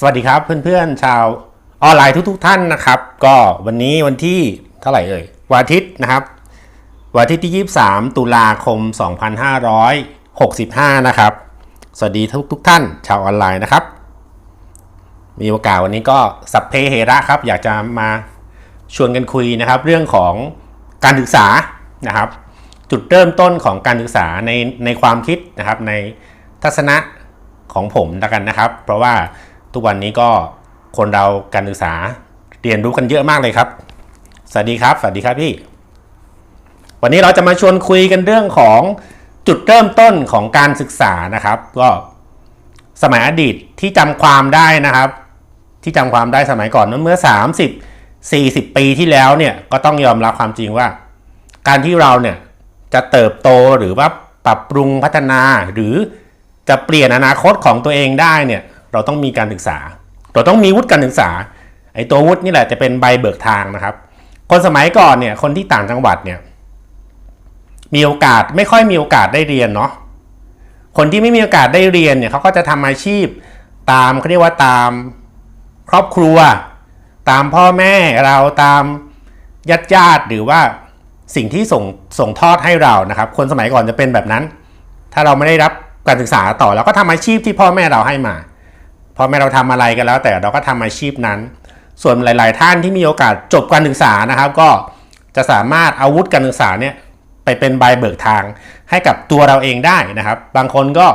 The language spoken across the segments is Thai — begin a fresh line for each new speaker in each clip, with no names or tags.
สวัสดีครับเพื่อนๆชาวออนไลน์ทุกๆท่านนะครับ ก็วันนี้วันที่เท่าไหร่เอ่ยวันอาทิตย์นะครับวันอาทิตย์ที่ 23 ตุลาคม 2565 นะครับ สวัสดีทุกๆท่าน ชาวออนไลน์นะครับ มีโอกาสวันนี้ก็สัพเพเหระครับ อยากจะมาชวนกันคุยนะครับ เรื่องของการศึกษานะครับ จุดเริ่มต้นของการศึกษาในในความคิดนะครับในทัศนะของผมแล้วกันนะครับ เพราะว่า ทุกวันนี้ก็คนเราการศึกษาเรียนรู้กันเยอะมากเลยครับ สวัสดีครับ สวัสดีครับพี่ วันนี้เราจะมาชวนคุยกันเรื่องของจุดเริ่มต้นของการศึกษานะครับ ก็สมัยอดีตที่จำความได้นะครับ ที่จำความได้สมัยก่อนเมื่อ 30 40 ปีที่แล้วเนี่ยก็ต้องยอมรับความจริงว่า การที่เราเนี่ยจะเติบโตหรือว่าปรับปรุงพัฒนาหรือจะเปลี่ยนอนาคตของตัวเองได้เนี่ย เราต้องมีการศึกษา เราต้องมีวุฒิการศึกษา ไอ้ตัววุฒินี่แหละจะเป็นใบเบิกทางนะครับ คนสมัยก่อนเนี่ยคนที่ต่างจังหวัดเนี่ยมีโอกาสไม่ค่อยมีโอกาสได้เรียนเนาะคนที่ไม่มีโอกาสได้เรียนเนี่ยเขาก็จะทำอาชีพตามเขาเรียกว่าตามครอบครัว ตามพ่อแม่เราตามญาติญาติหรือว่าสิ่งที่ส่งส่งทอดให้เรานะครับ คนสมัยก่อนจะเป็นแบบนั้น ถ้าเราไม่ได้รับการศึกษาต่อเราก็ทำอาชีพที่พ่อแม่เราให้มา พอแม่เราทำอะไรกันแล้ว แต่เราก็ทำอาชีพนั้น ส่วนหลาย ๆ ท่านที่มีโอกาสจบการศึกษานะครับ ก็จะสามารถอาวุธการศึกษาเนี่ยไปเป็นใบเบิกทางให้กับตัวเราเองได้นะครับ บางคนก็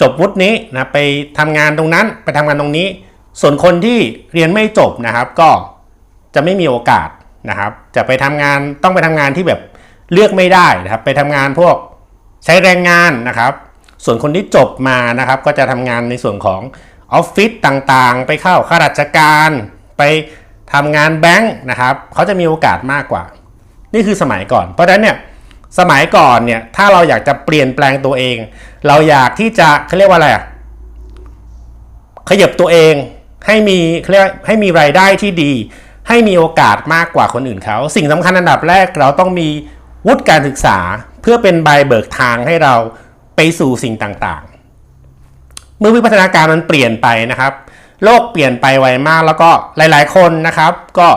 จบวุฒินี้นะไปทำงานตรงนั้นไปทำงานตรงนี้ ส่วนคนที่เรียนไม่จบนะครับ ก็จะไม่มีโอกาสนะครับ จะไปทำงานต้องไปทำงานที่แบบเลือกไม่ได้นะครับ ไปทำงานพวกใช้แรงงานนะครับ ส่วนคนที่จบมานะครับก็จะทำงานในส่วนของออฟฟิศต่างๆ ไปเข้าข้าราชการ ไปทำงานแบงค์นะครับเขาจะมีโอกาสมากกว่า นี่คือสมัยก่อน เพราะฉะนั้นเนี่ยสมัยก่อนเนี่ยถ้าเราอยากจะเปลี่ยนแปลงตัวเอง เราอยากที่จะเขาเรียกว่าอะไรอะขยับตัวเองให้มีเาเรียกให้มีรายได้ที่ดี ให้มีโอกาสมากกว่าคนอื่นเขา สิ่งสำคัญอันดับแรกเราต้องมีวุฒิการศึกษาเพื่อเป็นใบเบิกทางให้เรา ไปสู่สิ่งต่างๆ เมื่อวิวัฒนาการมันเปลี่ยนไปนะครับ โลกเปลี่ยนไปไวมากแล้วก็หลาย ๆ คนนะครับ ก็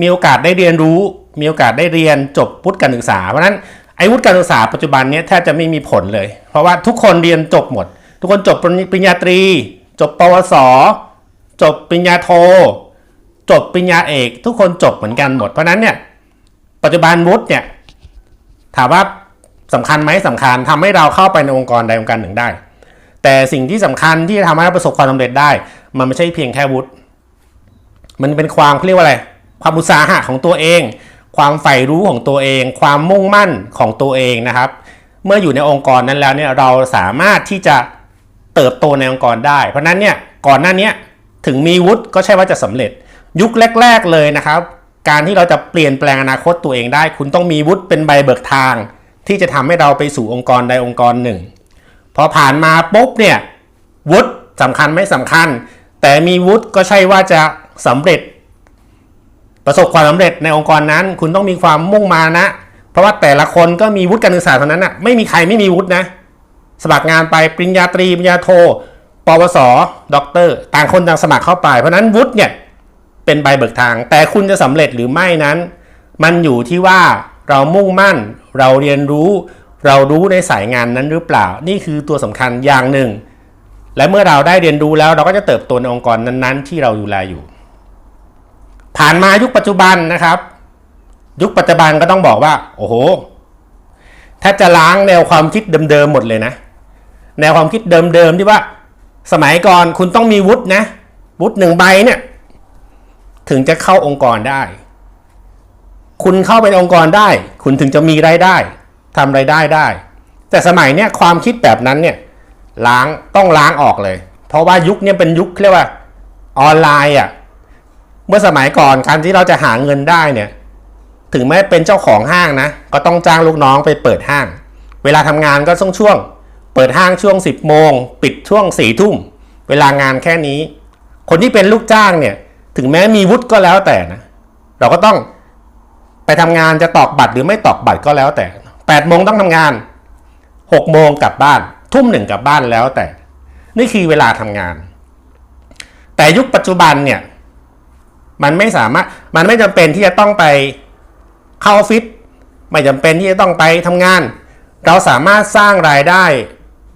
มีโอกาสได้เรียนรู้ มีโอกาสได้เรียนจบวุฒิการศึกษา เพราะนั้นไอ้วุฒิการศึกษาปัจจุบันนี้แทบจะไม่มีผลเลย เพราะว่าทุกคนเรียนจบหมด ทุกคนจบปริญญาตรี จบปวส จบปริญญาโท จบปริญญาเอก ทุกคนจบเหมือนกันหมด เพราะฉะนั้นเนี่ยปัจจุบันวุฒิเนี่ยถามว่า สำคัญไหมสำคัญทำให้เราเข้าไปในองค์กรใดองค์การหนึ่งได้ แต่สิ่งที่สำคัญที่จะทำให้เราประสบความสำเร็จได้ มันไม่ใช่เพียงแค่วุฒิมันเป็นความเขาเรียกว่าอะไร ความอุตสาหะของตัวเอง ความใฝ่รู้ของตัวเอง ความมุ่งมั่นของตัวเองนะครับ เมื่ออยู่ในองค์กรนั้นแล้วเนี่ยเราสามารถที่จะเติบโตในองค์กรได้ เพราะนั้นเนี่ยก่อนหน้านี้ถึงมีวุฒิก็ใช่ว่าจะสำเร็จ ยุคแรก ๆเลยนะครับ การที่เราจะเปลี่ยนแปลงอนาคตตัวเองได้ คุณต้องมีวุฒิเป็นใบเบิกทาง ที่จะทำให้เราไปสู่องค์กรใดองค์กรหนึ่ง พอผ่านมาปุ๊บเนี่ยวุฒิสำคัญไม่สำคัญ แต่มีวุฒิก็ใช่ว่าจะสำเร็จ ประสบความสำเร็จในองค์กรนั้น คุณต้องมีความมุ่งมานะ เพราะว่าแต่ละคนก็มีวุฒิการศึกษาเท่านั้นนะไม่มีใครไม่มีวุฒินะสมัครงานไปปริญญาตรีปริญญาโทปวสด็อกเตอร์ต่างคนต่างสมัครเข้าไป เพราะฉะนั้นวุฒิเนี่ยเป็นใบเบิกทาง แต่คุณจะสำเร็จหรือไม่นั้น มันอยู่ที่ว่า เรามุ่งมั่น เราเรียนรู้ เรารู้ในสายงานนั้นหรือเปล่า นี่คือตัวสำคัญอย่างหนึ่ง และเมื่อเราได้เรียนรู้แล้วเราก็จะเติบโตในองค์กรนั้นๆ ที่เราดูแลอยู่ ผ่านมายุคปัจจุบันนะครับ ยุคปัจจุบันก็ต้องบอกว่า โอ้โหถ้าจะล้างแนวความคิดเดิมๆหมดเลยนะ แนวความคิดเดิมๆที่ว่า สมัยก่อนคุณต้องมีวุฒินะวุฒิหนึ่งใบเนี่ย ถึงจะเข้าองค์กรได้ คุณเข้าไปในองค์กรได้ คุณถึงจะมีรายได้ทำรายได้ได้ แต่สมัยเนี้ยความคิดแบบนั้นเนี่ยล้างต้องล้างออกเลย เพราะว่ายุคนี้เป็นยุคเรียกว่าออนไลน์อะเมื่อสมัยก่อนการที่เราจะหาเงินได้เนี่ยถึงแม้เป็นเจ้าของห้างนะ ก็ต้องจ้างลูกน้องไปเปิดห้าง เวลาทำงานก็ช่วงช่วง เปิดห้างช่วง 10โมงปิดช่วง4ทุ่มเวลางานแค่นี้ คนที่เป็นลูกจ้างเนี่ย ถึงแม้มีวุฒิก็แล้วแต่นะ เราก็ต้อง ไปทำงานจะตอกบัตรหรือไม่ตอกบัตรก็แล้วแต่8โมงต้องทำงาน6โมงกลับบ้าน ทุ่มหนึ่งกลับบ้านแล้วแต่ นี่คือเวลาทำงาน แต่ยุคปัจจุบันเนี่ย มันไม่สามารถมันไม่จำเป็นที่จะต้องไปเข้าออฟฟิศไม่จำเป็นที่จะต้องไปทำงาน เราสามารถสร้างรายได้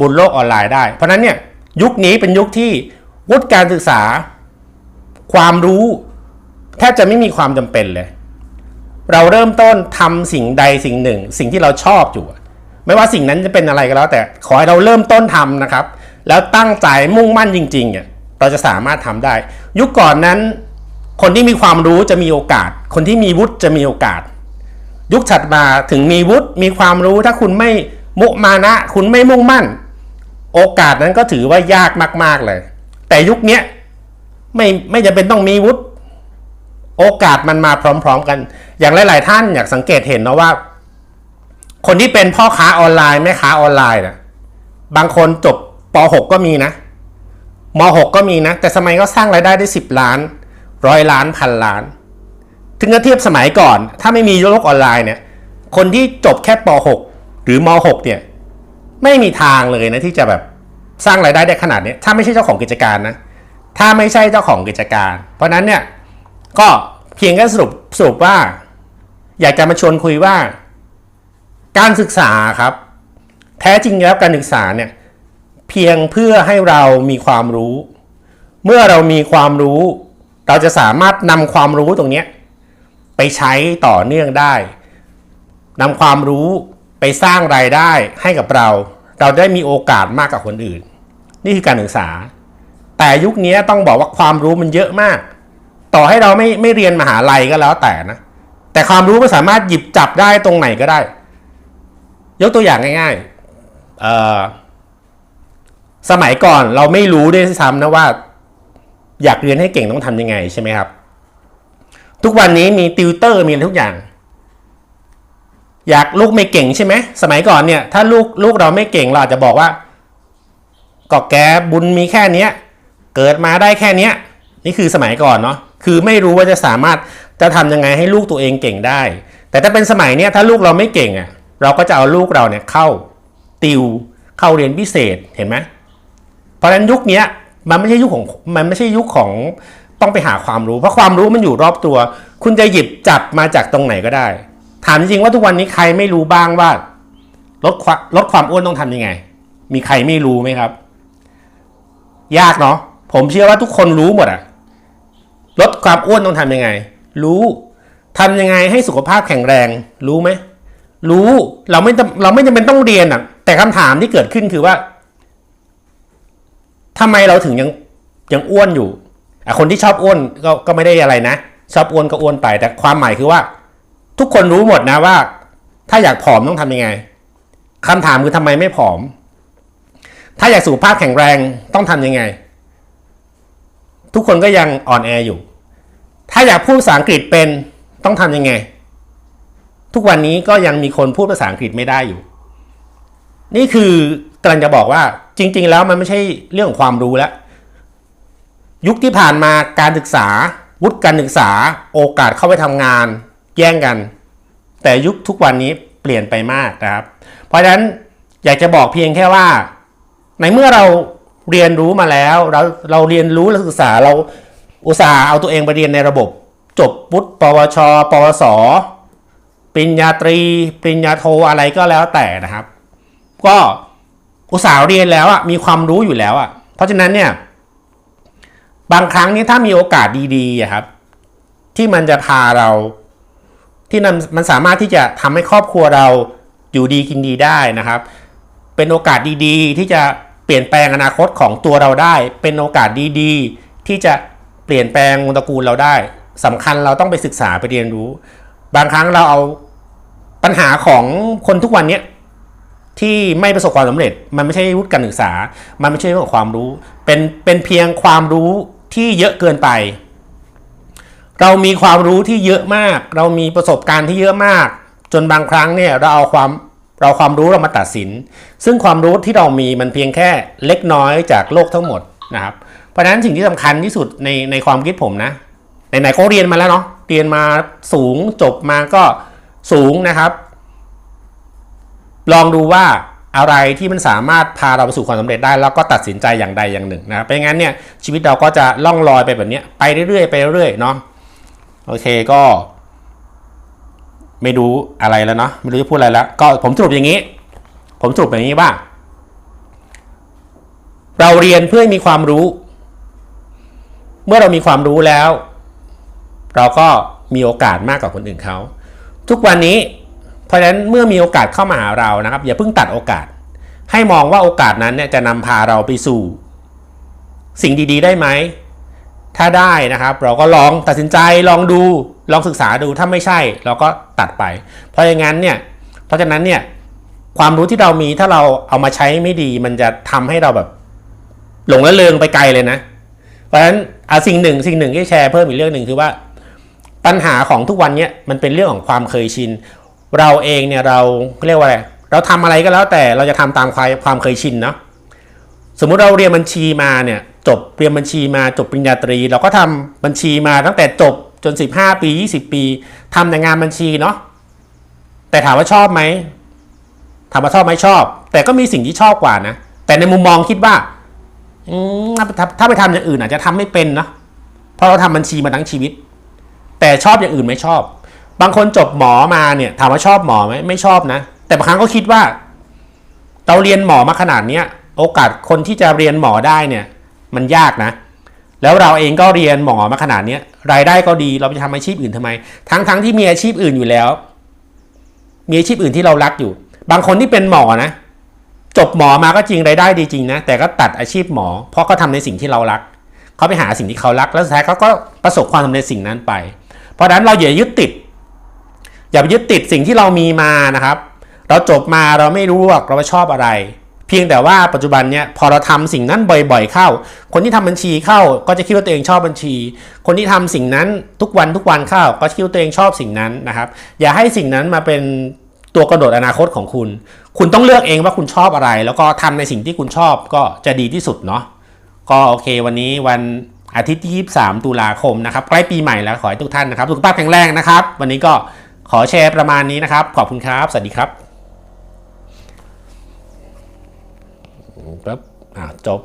บนโลกออนไลน์ได้ เพราะฉะนั้นเนี่ยยุคนี้เป็นยุคที่วุฒิการศึกษา ความรู้ แทบจะไม่มีความจำเป็นเลย เราเริ่มต้นทำสิ่งใดสิ่งหนึ่ง สิ่งที่เราชอบอยู่ ไม่ว่าสิ่งนั้นจะเป็นอะไรก็แล้ว แต่ขอให้เราเริ่มต้นทำนะครับ แล้วตั้งใจมุ่งมั่นจริงๆเนี่ยเราจะสามารถทำได้ ยุคก่อนนั้น คนที่มีความรู้จะมีโอกาส คนที่มีวุฒิจะมีโอกาส ยุคถัดมาถึงมีวุฒิมีความรู้ถ้าคุณไม่มุมานะ คุณไม่มุ่งมั่น โอกาสนั้นก็ถือว่ายากมาก ๆเลย แต่ยุคเนี้ยไม่ไม่จำเป็นต้องมีวุฒิ โอกาสมันมาพร้อม ๆ กัน อย่างหลาย ๆ ท่านอยากสังเกตเห็นนะว่า คนที่เป็นพ่อค้าออนไลน์แม่ค้าออนไลน์นะบางคนจบป .6 ก็มีนะม .6 ก็มีนะ แต่สมัยก็สร้างรายได้ได้ 10 ล้านร้อยล้านพันล้าน ถึงจะเทียบสมัยก่อน ถ้าไม่มีโลกออนไลน์เนี่ย คนที่จบแค่ป .6 หรือม .6 เนี่ย ไม่มีทางเลยนะที่จะแบบสร้างรายได้ได้ขนาดนี้ถ้าไม่ใช่เจ้าของกิจการนะ ถ้าไม่ใช่เจ้าของกิจการ เพราะนั้นเนี่ย ก็เพียงแค่สรุปสรุปว่า อยากจะมาชวนคุยว่า การศึกษาครับ แท้จริงแล้วการศึกษาเนี่ยเพียงเพื่อให้เรามีความรู้ เมื่อเรามีความรู้ เราจะสามารถนำความรู้ตรงนี้ไปใช้ต่อเนื่องได้นำความรู้ไปสร้างรายได้ให้กับเรา เราได้มีโอกาสมากกว่าคนอื่น นี่คือการศึกษา แต่ยุคนี้ต้องบอกว่าความรู้มันเยอะมาก ต่อให้เราไม่ไม่เรียนมหาลัยก็แล้วแต่นะ แต่ความรู้มันสามารถหยิบจับได้ตรงไหนก็ได้ ยกตัวอย่างง่ายๆเอ่อสมัยก่อนเราไม่รู้ด้วยซ้ำนะว่า อยากเรียนให้เก่งต้องทำยังไงใช่ไหมครับ ทุกวันนี้มีติวเตอร์มีทุกอย่าง อยากลูกไม่เก่งใช่ไหมสมัยก่อนเนี่ย ถ้าลูกลูกเราไม่เก่งเราอาจจะบอกว่าก็แกบุญมีแค่เนี้ย เกิดมาได้แค่เนี้ย นี่คือสมัยก่อนเนาะคือไม่รู้ว่าจะสามารถจะทำยังไงให้ลูกตัวเองเก่งได้ แต่ถ้าเป็นสมัยเนี้ยถ้าลูกเราไม่เก่งอะเราก็จะเอาลูกเราเนี่ยเข้าติวเข้าเรียนพิเศษเห็นไหมเพราะฉะนั้นยุคนี้มันไม่ใช่ยุคของมันไม่ใช่ยุคของต้องไปหาความรู้ เพราะความรู้มันอยู่รอบตัว คุณจะหยิบจับมาจากตรงไหนก็ได้ ถามจริงว่าทุกวันนี้ใครไม่รู้บ้างว่าลดความลดความอ้วนต้องทำยังไง มีใครไม่รู้ไหมครับ ยากเนาะผมเชื่อว่าทุกคนรู้หมดอะ ลดความอ้วนต้องทำยังไง รู้ทำยังไงให้สุขภาพแข็งแรง รู้ไหมรู้เราไม่จำเราไม่จำเป็นต้องเรียนอะ แต่คำถามที่เกิดขึ้นคือว่าทำไมเราถึงยังยังอ้วนอยู่อะคนที่ชอบอ้วนก็ก็ไม่ได้อะไรนะ ชอบอ้วนก็อ้วนไป แต่ความหมายคือว่า ทุกคนรู้หมดนะว่า ถ้าอยากผอมต้องทำยังไงคำถามคือทำไมไม่ผอม ถ้าอยากสุขภาพแข็งแรงต้องทำยังไง ทุกคนก็ยังอ่อนแออยู่ ถ้าอยากพูดภาษาอังกฤษเป็นต้องทำยังไง ทุกวันนี้ก็ยังมีคนพูดภาษาอังกฤษไม่ได้อยู่ นี่คือกำลังจะบอกว่าจริง ๆ แล้วมันไม่ใช่เรื่องของความรู้แล้ว ยุคที่ผ่านมาการศึกษา วุฒิการศึกษา โอกาสเข้าไปทำงาน แย่งกัน แต่ยุคทุกวันนี้เปลี่ยนไปมากนะครับ เพราะฉะนั้นอยากจะบอกเพียงแค่ว่า ในเมื่อเรา เรียนรู้มาแล้ว เราเราเรียนรู้และศึกษาเราอุตส่าห์เอาตัวเองไปเรียนในระบบ จบวุฒิปวช ปวสปริญญาตรีปริญญาโทอะไรก็แล้วแต่นะครับ ก็อุตส่าห์เรียนแล้วอะมีความรู้อยู่แล้วอะเพราะฉะนั้นเนี่ยบางครั้งนี่ถ้ามีโอกาสดีๆครับ ที่มันจะพาเราที่มันมันสามารถที่จะทำให้ครอบครัวเราอยู่ดีกินดีได้นะครับ เป็นโอกาสดีๆ ที่จะ ปลี่ยนแปลงอนาคตของตัวเราได้ เป็นโอกาสดีๆ ที่จะเปลี่ยนแปลงวงตระกูลเราได้สำคัญเราต้องไปศึกษาไปเรียนรู้ บางครั้งเราเอาปัญหาของคนทุกวันเนี้ยที่ไม่ประสบความสำเร็จ มันไม่ใช่วุฒิการศึกษา มันไม่ใช่เรื่องของความรู้ เป็นเป็นเพียงความรู้ที่เยอะเกินไป เรามีความรู้ที่เยอะมาก เรามีประสบการณ์ที่เยอะมาก จนบางครั้งเนี่ยเราเอาความ เราความรู้เรามาตัดสิน ซึ่งความรู้ที่เรามีมันเพียงแค่เล็กน้อยจากโลกทั้งหมดนะครับ เพราะฉะนั้นสิ่งที่สำคัญที่สุดในในความคิดผมนะไหนๆเขาเรียนมาแล้วเนาะเรียนมาสูงจบมาก็สูงนะครับ ลองดูว่าอะไรที่มันสามารถพาเราไปสู่ความสำเร็จได้แล้วก็ตัดสินใจอย่างใดอย่างหนึ่งนะครับเป็นงั้นเนี่ยชีวิตเราก็จะล่องลอยไปแบบนี้ไปเรื่อยๆไปเรื่อยๆเนาะโอเคก็ ไม่รู้อะไรแล้วเนาะไม่รู้จะพูดอะไรแล้ว ก็ผมสรุปอย่างนี้ ผมสรุปอย่างนี้ว่า เราเรียนเพื่อมีความรู้ เมื่อเรามีความรู้แล้ว เราก็มีโอกาสมากกว่าคนอื่นเขาทุกวันนี้ เพราะฉะนั้นเมื่อมีโอกาสเข้ามาหาเรานะครับ อย่าเพิ่งตัดโอกาส ให้มองว่าโอกาสนั้นเนี่ยจะนำพาเราไปสู่ สิ่งดี ๆ ได้ไหมถ้าได้นะครับ เราก็ลองตัดสินใจลองดู ลองศึกษาดูถ้าไม่ใช่เราก็ตัดไป เพราะอย่างนั้นเนี่ยเพราะฉะนั้นเนี่ยความรู้ที่เรามีถ้าเราเอามาใช้ไม่ดี มันจะทำให้เราแบบ หลงละเลงไปไกลเลยนะ เพราะฉะนั้นอะสิ่งหนึ่งสิ่งหนึ่งที่แชร์เพิ่มอีกเรื่องหนึ่งคือว่า ปัญหาของทุกวันเนี้ยมันเป็นเรื่องของความเคยชิน เราเองเนี่ยเราเรียกว่าอะไรเราทำอะไรก็แล้วแต่เราจะทำตามความความเคยชินเนาะสมมุติเราเรียนบัญชีมาเนี่ย จบเรียนบัญชีมาจบปริญญาตรี เราก็ทำบัญชีมาตั้งแต่จบ จน 15 ปี 20 ปีทำแต่งานบัญชีเนาะแต่ถามว่าชอบไหมถามว่าชอบไหมชอบ แต่ก็มีสิ่งที่ชอบกว่านะแต่ในมุมมองคิดว่าถ้าถ้าไปทำอย่างอื่นอาจจะทำไม่เป็นเนาะเพราะเราทำบัญชีมาทั้งชีวิต แต่ชอบอย่างอื่นไม่ชอบ บางคนจบหมอมาเนี่ยถามว่าชอบหมอไหมไม่ชอบนะ แต่บางครั้งก็คิดว่า เราเรียนหมอมาขนาดเนี้ยโอกาสคนที่จะเรียนหมอได้เนี่ย มันยากนะ แล้วเราเองก็เรียนหมอมาขนาดนี้รายได้ก็ดีเราไปทำอาชีพอื่นทำไม ทั้งทั้งที่มีอาชีพอื่นอยู่แล้ว มีอาชีพอื่นที่เรารักอยู่ บางคนที่เป็นหมอนะ จบหมอมาก็จริงรายได้ดีจริงนะ แต่ก็ตัดอาชีพหมอ เพราะเขาทำในสิ่งที่เรารัก เขาไปหาสิ่งที่เขารัก แล้วสุดท้ายเขาก็ประสบความสำเร็จสิ่งนั้นไป เพราะฉะนั้นเราอย่ายึดติด อย่าไปยึดติดสิ่งที่เรามีมานะครับ เราจบมาเราไม่รู้หรอกเราชอบอะไร เพียงแต่ว่าปัจจุบันเนี่ยพอเราทำสิ่งนั้นบ่อย ๆ เข้า คนที่ทำบัญชีเข้าก็จะคิดว่าตัวเองชอบบัญชี คนที่ทำสิ่งนั้นทุกวันทุกวันเข้า ก็คิดว่าตัวเองชอบสิ่งนั้นนะครับ อย่าให้สิ่งนั้นมาเป็นตัวกระโดดอนาคตของคุณ คุณต้องเลือกเองว่าคุณชอบอะไร แล้วก็ทำในสิ่งที่คุณชอบก็จะดีที่สุดเนาะก็โอเค วันนี้วันอาทิตย์ที่ 23 ตุลาคมนะครับใกล้ปีใหม่แล้วขอให้ทุกท่านนะครับสุขภาพแข็งแรงนะครับ วันนี้ก็ขอแชร์ประมาณนี้นะครับ ขอบคุณครับ สวัสดีครับ ปั๊บอ่าจบ